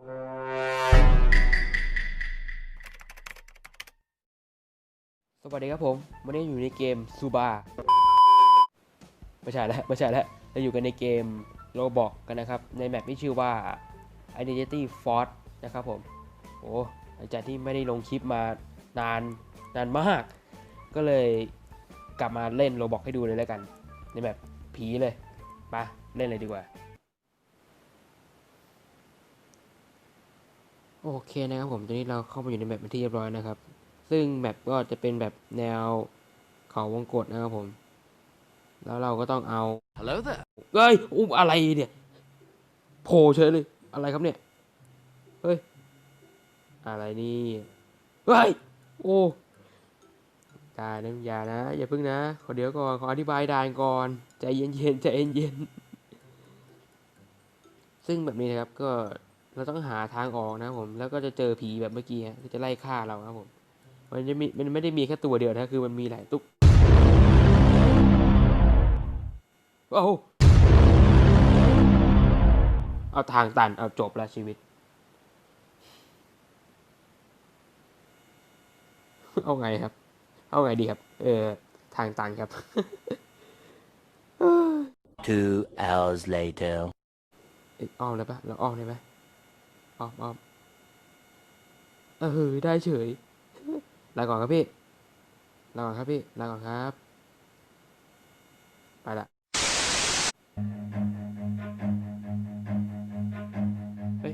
สวัสดีครับผมวันนี้อยู่ในเกมซูบาไม่ใช่แล้วไม่ใช่แล้วเราอยู่กันในเกมโรบอกกันนะครับ ในแมปที่ชื่อว่า Identity Force นะครับผม โอ้หลังจากที่ไม่ได้ลงคลิปมานานนานมาก ก็เลยกลับมาเล่นโรบอกให้ดูเลยแล้วกัน ในแบบผีเลยไปเล่นเลยดีกว่า โอเคนะครับผม ตอนนี้เราเข้ามาอยู่ในแมปเป็นที่เรียบร้อยนะครับ ซึ่งแมปก็จะเป็นแบบแนวเขาวงกตนะครับผม แล้วเราก็ต้องเอา Hello there. เฮ้ยอุ้มอะไรเนี่ยโผล่เฉยเลย อะไรครับเนี่ย เฮ้ย อะไรนี่ เฮ้ย โอ้ด่านนะอย่านะ อย่าพึ่งนะ ขอเดี๋ยวก่อน ขออธิบายด่านก่อน ใจเย็นๆ ใจเย็นๆ ซึ่งแบบนี้นะครับก็ เราต้องหาทางออกนะครับผม แล้วก็จะเจอผีแบบเมื่อกี้ฮะที่จะไล่ฆ่าเราครับผม มันจะมีมันไม่ได้มีแค่ตัวเดียวนะคือมันมีหลายตุ๊กโอ้โหเอาทางตันเอาจบละชีวิต เอาไงครับ เอาไงดีครับ เออทางตันครับ Two hours later. เอ้ยอ้อมเลยปะเราอ้อมได้ไหม อ้อมอ้อมเออได้เฉยลาก่อนครับพี่ลาก่อนครับพี่ลาก่อนครับ ไปละเฮ้ย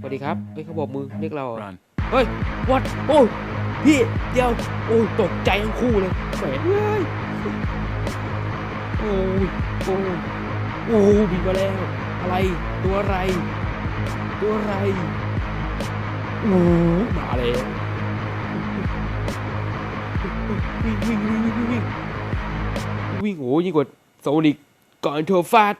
สวัสดีครับเฮ้ยเขาบอกมือเรียกเราเหรอ Run. เฮ้ยวัดโอ้ยพี่เดี๋ยว โอ้ยตกใจทั้งคู่เลยแหมเฮ้ยโอ้ยโอ้ยโอ้ยบินมาแล้ว อะไร ตัวอะไร ตัวอะไรโอ้ยมาแล้ววิ่งวิ่งวิ่งวิ่งวิ่งวิ่งวิ่งโอ้ยยิ่งกว่าโซนิกก่อนโทรฟาด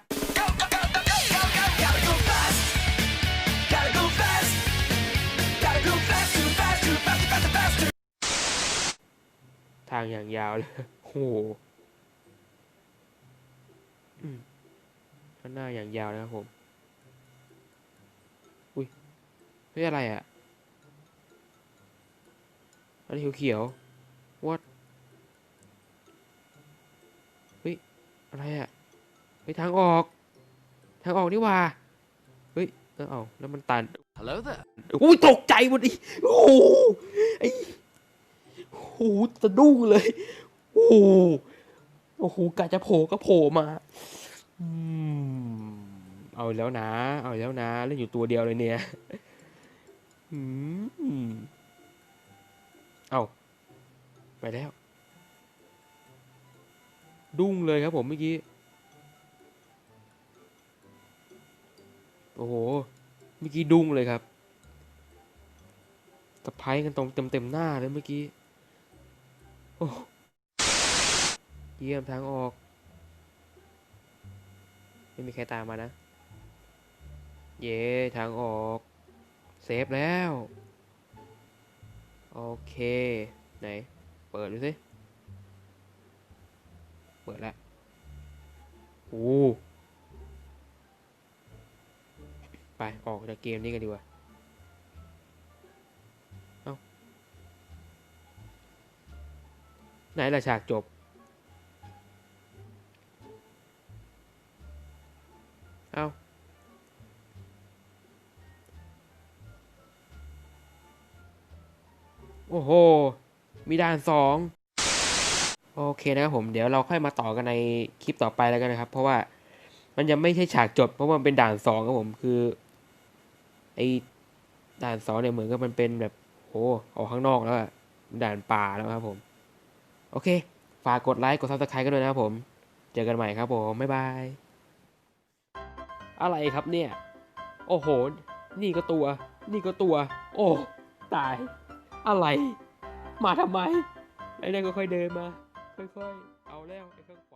ทางอย่างยาวเลยโอ้โหอืมข้างหน้าอย่างยาวนะครับผม ฮ้ยอะไรอะ่ะอันนี้เขียวๆ what เฮ้ย อะไรอะ่ะเฮ้ยทางออก ทางออกนี่หว่า เฮ้ย เออเอาแล้วมันตัน Hello there. อุ้ยตกใจหมดดิโอ้โหไอ้โอ้โหสะดุ้งเลย โอ้โหโอ้โหกะจะโผล่ก็โผล่มาอืมเอาแล้วนะ เอาแล้วนะ เล่นอยู่ตัวเดียวเลยเนี่ยอืม เอาไปแล้ว ดุ้งเลยครับผมเมื่อกี้ โอ้โห เมื่อกี้ดุ้งเลยครับตะไคร้กันตรงเต็มเต็มๆหน้าเลยเมื่อกี้ โอ้เยี่ยมทางออก ไม่มีใครตามมานะ เย่ทางออก เซฟแล้ว โอเค ไหน เปิดดูสิ เปิดแล้วโอ้ไป ออกจากเกมนี้กันดีกว่า เอ้า ไหนล่ะฉากจบ อ้โห มีด่านสองโอเคนะครับผม เดี๋ยวเราค่อยมาต่อกันในคลิปต่อไปแล้วกันนะครับ เพราะว่ามันยังไม่ใช่ฉากจบ เพราะว่ามันเป็นด่านสองครับผมคือไอด่านสองเนี่ยเหมือนกับมันเป็นแบบโหออกข้างนอกแล้วอะด่านป่าแล้วครับผม โอเค ฝากกดไลค์กดซับสไครต์กันด้วยนะครับผม เจอกันใหม่ครับผม บ๊ายบาย อะไรครับเนี่ย โอ้โห นี่ก็ตัว นี่ก็ตัว โอ้ ตาย อะไร มาทำไมไอ้นั่นก็ค่อยๆเดินมา ค่อยๆ เอาแล้วไอ้ข้างขวา